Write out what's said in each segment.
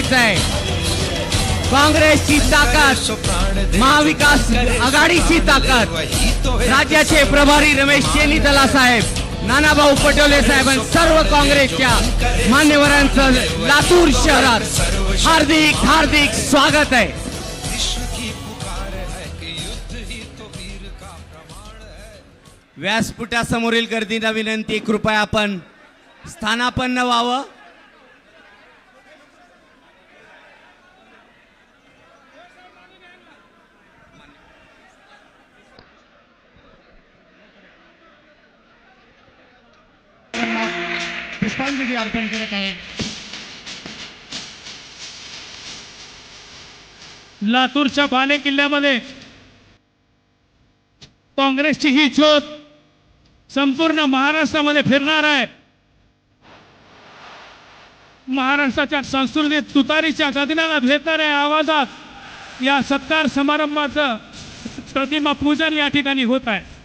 करायचं आहे काँग्रेसची ताकद महाविकास आघाडीची ताकद राज्याचे प्रभारी रमेश चेनीतला साहेब नानाभाऊ पटोले साहेब सर्व काँग्रेसच्या मान्यवरांचं लातूर शहरात हार्दिक हार्दिक स्वागत आहे. व्यासपीठासमोरील गर्दीला विनंती कृपया आपण स्थानापन्न व्हावं. पुष्पांजली अर्पण करत आहे. लातूरच्या बाले किल्ल्यामध्ये काँग्रेसची ही ज्योत संपूर्ण महाराष्ट्रामध्ये फिरणार आहे. महाराष्ट्राच्या संस्कृतीत तुतारीच्या गगनाला भेटणाऱ्या आवाजात या सत्कार समारंभाचं प्रतिमा पूजन या ठिकाणी होत आहे.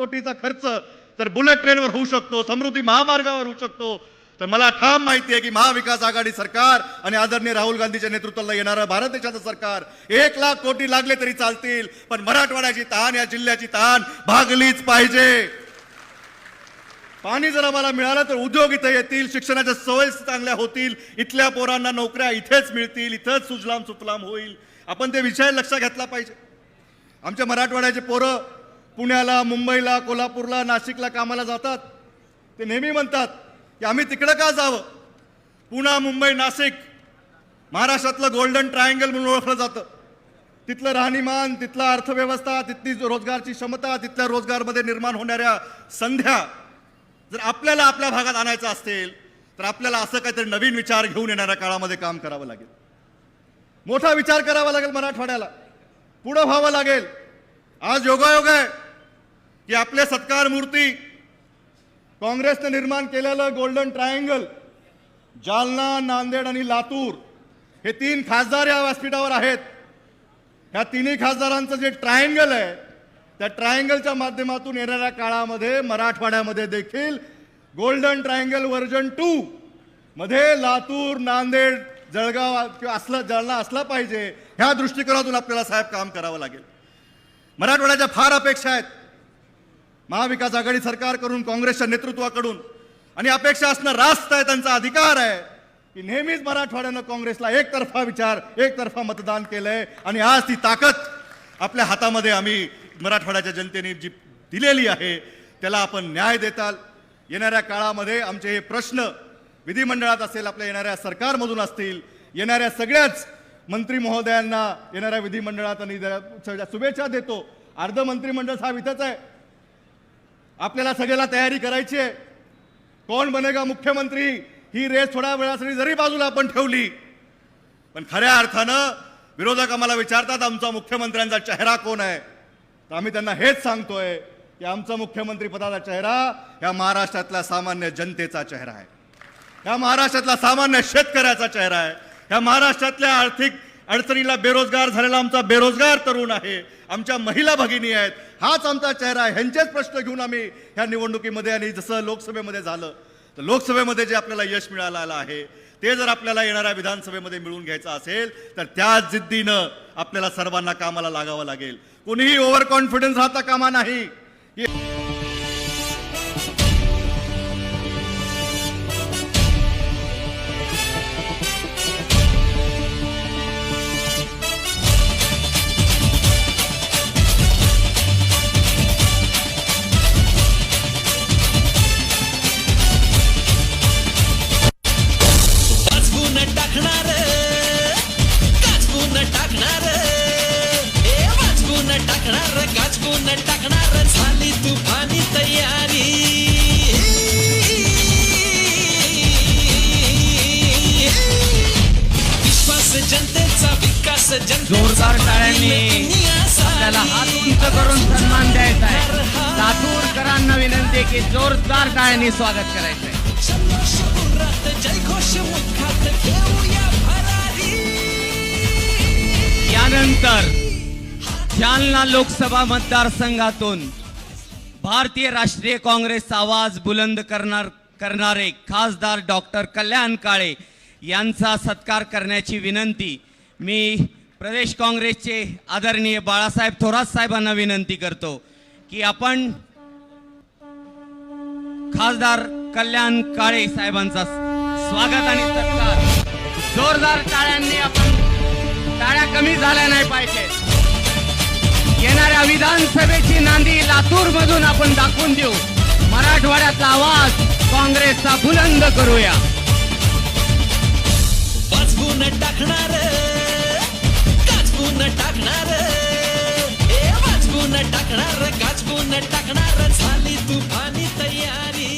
कोटीचा खर्च तर बुलेट ट्रेनवर होऊ शकतो समृद्धी महामार्गावर होऊ शकतो. तर मला ठाम माहिती आहे की महाविकास आघाडी सरकार आणि आदरणीय राहुल गांधीच्या नेतृत्वाला येणारं भारत देशाचं सरकार एक लाख कोटी लागले तरी चालतील पण मराठवाड्याची तहान या जिल्ह्याची तहान भागलीच पाहिजे. पाणी जर आम्हाला मिळालं तर उद्योग इथे येतील शिक्षणाच्या सवयी चांगल्या होतील इथल्या पोरांना नोकऱ्या इथेच मिळतील इथंच सुजलाम सुफलाम होईल. आपण ते विषय लक्षात घेतला पाहिजे. आमच्या मराठवाड्याचे पोरं पुण्याला मुंबईला कोल्हापूरला नाशिकला कामाला जातात. ते नेहमी म्हणतात की आम्ही तिकडं का जावं? पुणे मुंबई नाशिक महाराष्ट्रातलं गोल्डन ट्रायंगल म्हणून ओळखलं जातं. तिथलं राहणीमान तिथला अर्थव्यवस्था तिथली रोजगारची क्षमता तिथल्या रोजगारमध्ये निर्माण होणाऱ्या संध्या जर आपल्याला आपल्या भागात आणायचं असेल तर आपल्याला असं काहीतरी नवीन विचार घेऊन येणाऱ्या काळामध्ये काम करावं लागेल. मोठा विचार करावा लागेल मराठवाड्याला. पुढं व्हावं लागेल. आज योगायोग आहे की आपले सत्कार मूर्ती काँग्रेसने निर्माण केलेलं गोल्डन ट्रायंगल जालना नांदेड आणि लातूर हे तीन खासदार या व्यासपीठावर आहेत. ह्या तिन्ही खासदारांचं जे ट्रायंगल आहे त्या ट्रायंगलच्या माध्यमातून येणाऱ्या काळामध्ये मराठवाड्यामध्ये देखील गोल्डन ट्रायंगल व्हर्जन टू मध्ये लातूर नांदेड जळगाव किंवा असला जालना असला पाहिजे ह्या दृष्टिकोनातून आपल्याला साहेब काम करावं लागेल. मराठवाड्याच्या फार अपेक्षा आहेत. महाविकास आघाडी सरकारकडून काँग्रेसच्या नेतृत्वाकडून आणि अपेक्षा असणं रास्त आहे त्यांचा अधिकार आहे की नेहमीच मराठवाड्यानं काँग्रेसला एकतर्फा विचार एकतर्फा मतदान केलंय आणि आज ती ताकद आपल्या हातामध्ये आम्ही मराठवाड्याच्या जनतेने जी दिलेली आहे त्याला आपण न्याय देताल. येणाऱ्या काळामध्ये आमचे हे प्रश्न विधिमंडळात असेल आपल्या येणाऱ्या सरकारमधून असतील येणाऱ्या सगळ्याच मंत्री महोदयांना येणाऱ्या विधिमंडळात आणि शुभेच्छा देतो. अर्ध मंत्रिमंडळ हा इथंच आहे. आपल्याला सगळ्याला तयारी करायची आहे. कोण बनेगा मुख्यमंत्री? ही रेस थोड्या वेळासाठी जरी बाजूला आपण ठेवली पण खऱ्या अर्थानं विरोधक आम्हाला विचारतात आमचा मुख्यमंत्र्यांचा चेहरा कोण आहे? तर आम्ही त्यांना हेच सांगतोय की आमचा मुख्यमंत्री पदाचा चेहरा ह्या महाराष्ट्रातल्या सामान्य जनतेचा चेहरा आहे. ह्या महाराष्ट्रातला सामान्य शेतकऱ्याचा चेहरा आहे. ह्या महाराष्ट्रातल्या आर्थिक अडचणीला बेरोजगार झालेला आमचा बेरोजगार तरुण आहे. आमच्या महिला भगिनी आहेत. हाच आमचा चेहरा आहे. ह्यांचेच प्रश्न घेऊन आम्ही ह्या निवडणुकीमध्ये आणि जसं लोकसभेमध्ये झालं तर लोकसभेमध्ये जे आपल्याला यश मिळालं आहे ते जर आपल्याला येणाऱ्या विधानसभेमध्ये मिळवून घ्यायचं असेल तर त्या जिद्दीनं आपल्याला सर्वांना कामाला लागावं लागेल. कोणीही ओव्हर कॉन्फिडन्स राहता कामा नाही. सरकारांनी आपल्याला हात उंच करून सन्मान द्यायचा आहे. लातूरकरांना विनंती आहे की जोरदार टाळ्यांनी स्वागत करायचं आहे यानंतर जालना लोकसभा मतदारसंघातून भारतीय राष्ट्रीय काँग्रेसचा आवाज बुलंद करणार करणारे खासदार डॉक्टर कल्याण काळे यांचा सत्कार करण्याची विनंती मी प्रदेश काँग्रेसचे आदरणीय बाळासाहेब थोरात साहेबांना विनंती करतो की आपण खासदार कल्याण काळे साहेबांचा स्वागत आणि सत्कार. जोरदार टाळ्यांनी आपण टाळ्या कमी झाल्या नाही पाहिजे. येणाऱ्या विधानसभेची नांदी लातूर मधून आपण दाखवून देऊ. मराठवाड्याचा आवाज काँग्रेसचा बुलंद करूया. टाकणार टाकणार गाजवून टाकणार झाली तुफानी तयारी.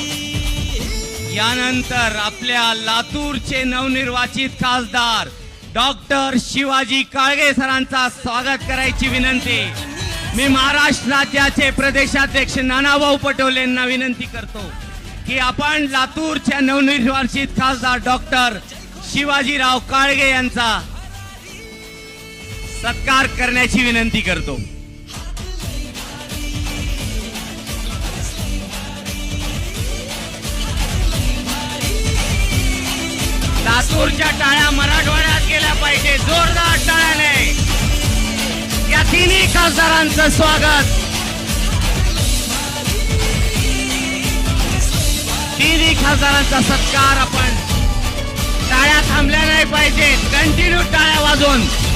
यानंतर आपल्या लातूरचे नवनिर्वाचित खासदार डॉक्टर शिवाजी काळगे सरांचा स्वागत करायची विनंती. मी महाराष्ट्र राज्याचे प्रदेशाध्यक्ष नानाभाऊ पटोलेंना विनंती करतो की आपण लातूरच्या नवनिर्वाचित खासदार डॉक्टर शिवाजीराव काळगे यांचा सत्कार करण्याची विनंती करतो. लातूरच्या टाळ्या मराठवाड्यात गेल्या पाहिजे. जोरदार टाळ्याने. या तिन्ही खासदारांचं स्वागत. तिन्ही खासदारांचा सत्कार आपण. टाळ्या थांबल्या नाही पाहिजे कंटिन्यू टाळ्या वाजवून.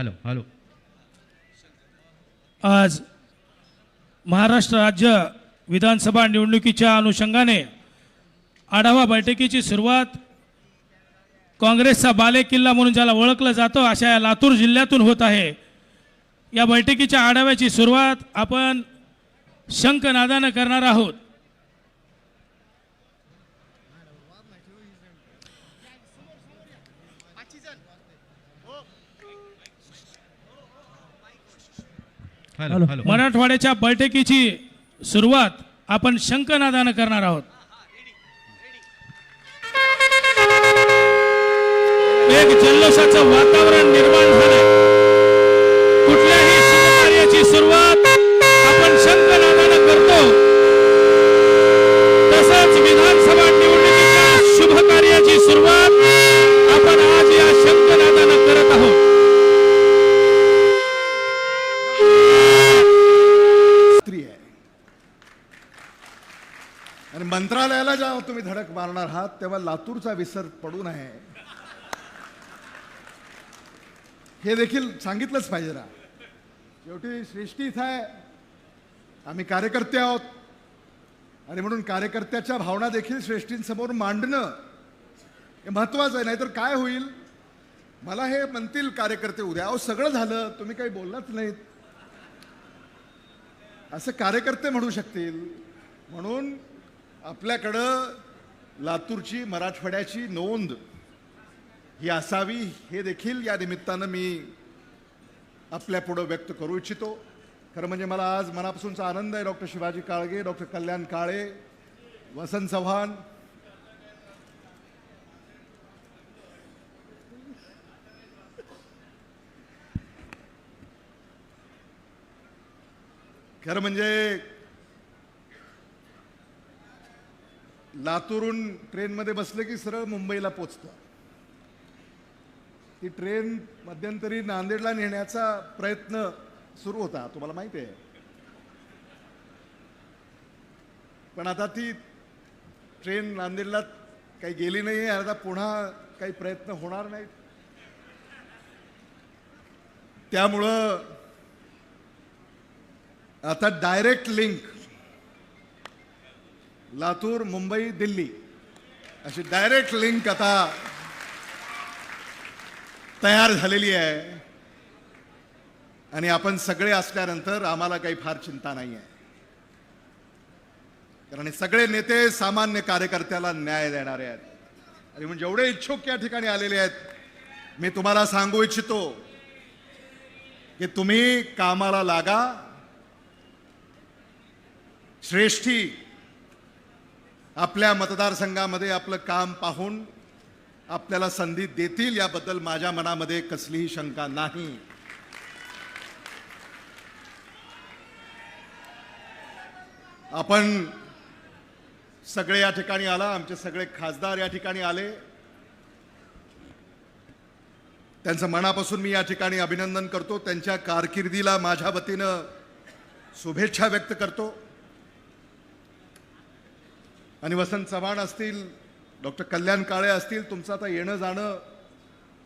Hello hello. आज महाराष्ट्र राज्य विधानसभा निवडणुकीच्या अनुषंगाने आढावा बैठकीची सुरुवात काँग्रेसचा बालेकिल्ला म्हणून ज्याला ओळखलं जातं अशा या लातूर जिल्ह्यातून होत आहे. या बैठकीच्या आढाव्याची सुरुवात आपण शंखनादानं करणार आहोत. मराठवाड्याच्या बैठकीची सुरुवात आपण शंखनादानं करणार आहोत. एक जल्लोषाचं वातावरण निर्माण झालंय. कुठल्याही शुभकार्याची सुरुवात जेव्हा तुम्ही धडक मारणार आहात तेव्हा लातूरचा विसर पडू नये. हे देखील सांगितलंच पाहिजे ना. शेवटी सृष्टी इथं आहे. आम्ही कार्यकर्ते आहोत. आणि म्हणून कार्यकर्त्याच्या भावना देखील श्रेष्ठींसमोर मांडणं हे महत्वाचं आहे. नाहीतर काय होईल? मला हे म्हणतील कार्यकर्ते उद्या अहो सगळं झालं. तुम्ही काही बोललाच नाहीत. असं कार्यकर्ते म्हणू शकतील. म्हणून आपल्याकडं लातूरची मराठवाड्याची नोंद ही असावी हे देखील या निमित्तानं मी आपल्यापुढं व्यक्त करू इच्छितो. खरं म्हणजे मला आज मनापासूनचा आनंद आहे डॉक्टर शिवाजी काळगे डॉक्टर कल्याण काळे वसंत चव्हाण. खरं म्हणजे लातूरून ट्रेनमध्ये बसलं की सरळ मुंबईला पोचतं. ती ट्रेन मध्यंतरी नांदेडला नेण्याचा प्रयत्न सुरू होता. तुम्हाला माहिती आहे. पण आता ती ट्रेन नांदेडला काही गेली नाही आहे आता पुन्हा काही प्रयत्न होणार नाहीत. त्यामुळं आता डायरेक्ट लिंक लातूर मुंबई दिल्ली. अशी डायरेक्ट लिंक आता तयार झालेली आहे. आणि आपण सगळे असल्यानंतर आम्हाला काही फार चिंता नाही आहे. कारण सगळे नेते सामान्य कार्यकर्त्याला न्याय देणारे आहेत. आणि म्हणजे जेवढे इच्छुक या ठिकाणी आलेले आहेत मी तुम्हाला सांगू इच्छितो की तुम्ही कामाला लागा. श्रेष्ठी आपल्या मतदारसंघामध्ये आपलं काम पाहून आपल्याला संधी देतील याबद्दल माझ्या मनामध्ये कसलीही शंका नाही. आपण सगळे या ठिकाणी आला आमचे सगळे खासदार या ठिकाणी आले. त्यांचं मनापासून मी या ठिकाणी अभिनंदन करतो. त्यांच्या कारकिर्दीला माझ्या वतीनं शुभेच्छा व्यक्त करतो. आणि वसंत चव्हाण असतील डॉक्टर कल्याण काळे असतील तुमचं आता येणं जाणं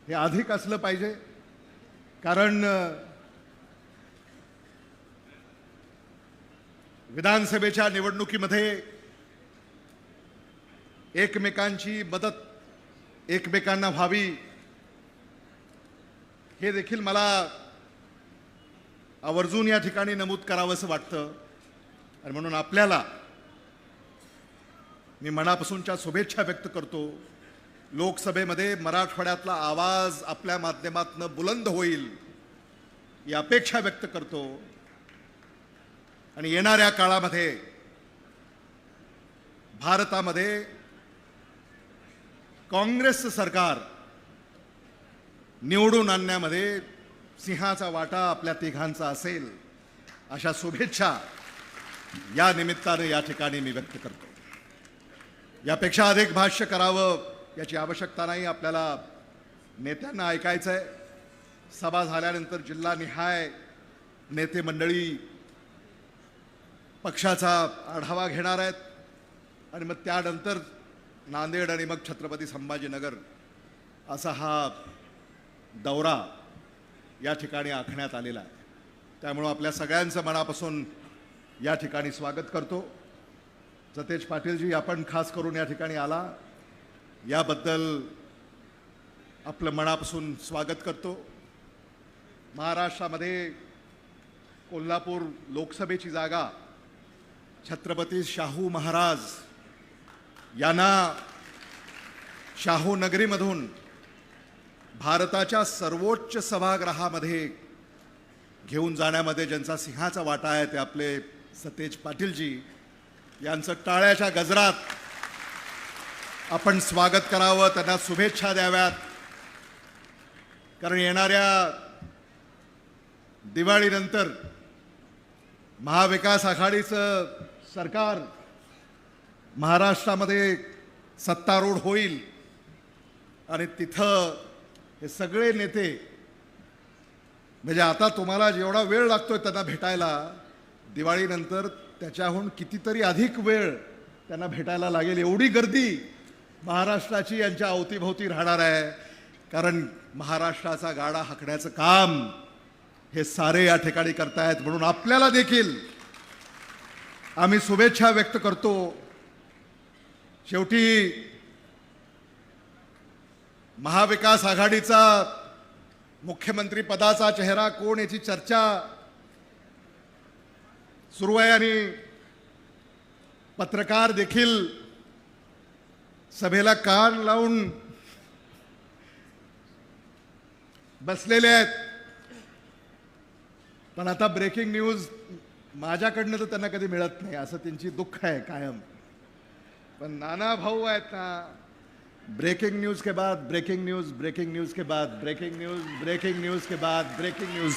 हे अधिक असलं पाहिजे. कारण विधानसभेच्या निवडणुकीमध्ये एकमेकांची मदत एकमेकांना व्हावी हे देखील मला आवर्जून या ठिकाणी नमूद करावंसं वाटतं. आणि म्हणून आपल्याला मी मनापासूनच्या शुभेच्छा व्यक्त करतो. लोकसभेमध्ये मराठवाड्यातला आवाज आपल्या माध्यमातून बुलंद होईल ही अपेक्षा व्यक्त करतो. आणि येणाऱ्या काळामध्ये भारतामध्ये काँग्रेसचं सरकार निवडून आणण्यामध्ये सिंहाचा वाटा आपल्या तिघांचा असेल अशा शुभेच्छा या निमित्ताने या ठिकाणी मी व्यक्त करतो. यापेक्षा अधिक भाष्य करावं याची आवश्यकता नाही. आपल्याला नेत्यांना ऐकायचं आहे सभा झाल्यानंतर जिल्हानिहाय नेते मंडळी पक्षाचा आढावा घेणार आहेत. आणि मग त्यानंतर नांदेड आणि मग छत्रपती संभाजीनगर असा हा दौरा या ठिकाणी आखण्यात आलेला आहे. त्यामुळं आपल्या सगळ्यांचं मनापासून या ठिकाणी स्वागत करतो. सतेज पाटीलजी आपण खास करून या ठिकाणी आला. याबद्दल आपलं मनापासून स्वागत करतो. महाराष्ट्रामध्ये कोल्हापूर लोकसभेची जागा छत्रपती शाहू महाराज यांना शाहू नगरीमधून भारताच्या सर्वोच्च सभागृहामध्ये घेऊन जाण्यामध्ये ज्यांचा सिंहाचा वाटा आहे ते आपले सतेज पाटीलजी यांचं टाळ्याच्या गजरात आपण स्वागत करावं त्यांना शुभेच्छा द्याव्यात. कारण येणाऱ्या दिवाळीनंतर महाविकास आघाडीचं सरकार महाराष्ट्रामध्ये सत्तारूढ होईल. आणि तिथं हे सगळे नेते म्हणजे आता तुम्हाला जेवढा वेळ लागतोय त्यांना भेटायला दिवाळीनंतर त्याच्याहून कितीतरी अधिक वेळ त्यांना भेटायला लागेल. एवढी गर्दी महाराष्ट्राची यांच्या अवतीभोवती राहणार आहे. कारण महाराष्ट्राचा गाडा हाकण्याचं काम हे सारे या ठिकाणी करतायत. म्हणून आपल्याला देखील आम्ही शुभेच्छा व्यक्त करतो. शेवटी महाविकास आघाडीचा मुख्यमंत्री पदाचा चेहरा कोण याची चर्चा सुरू आहे आणि पत्रकार देखील सभेला कान लावून बसलेले आहेत. पण आता ब्रेकिंग न्यूज माझ्याकडनं तर त्यांना कधी मिळत नाही असं त्यांची दुःख आहे कायम. पण नाना भाऊ आहेत ना ब्रेकिंग न्यूज के बाद ब्रेकिंग न्यूज ब्रेकिंग न्यूज के बाद ब्रेकिंग न्यूज ब्रेकिंग न्यूज के बाद ब्रेकिंग न्यूज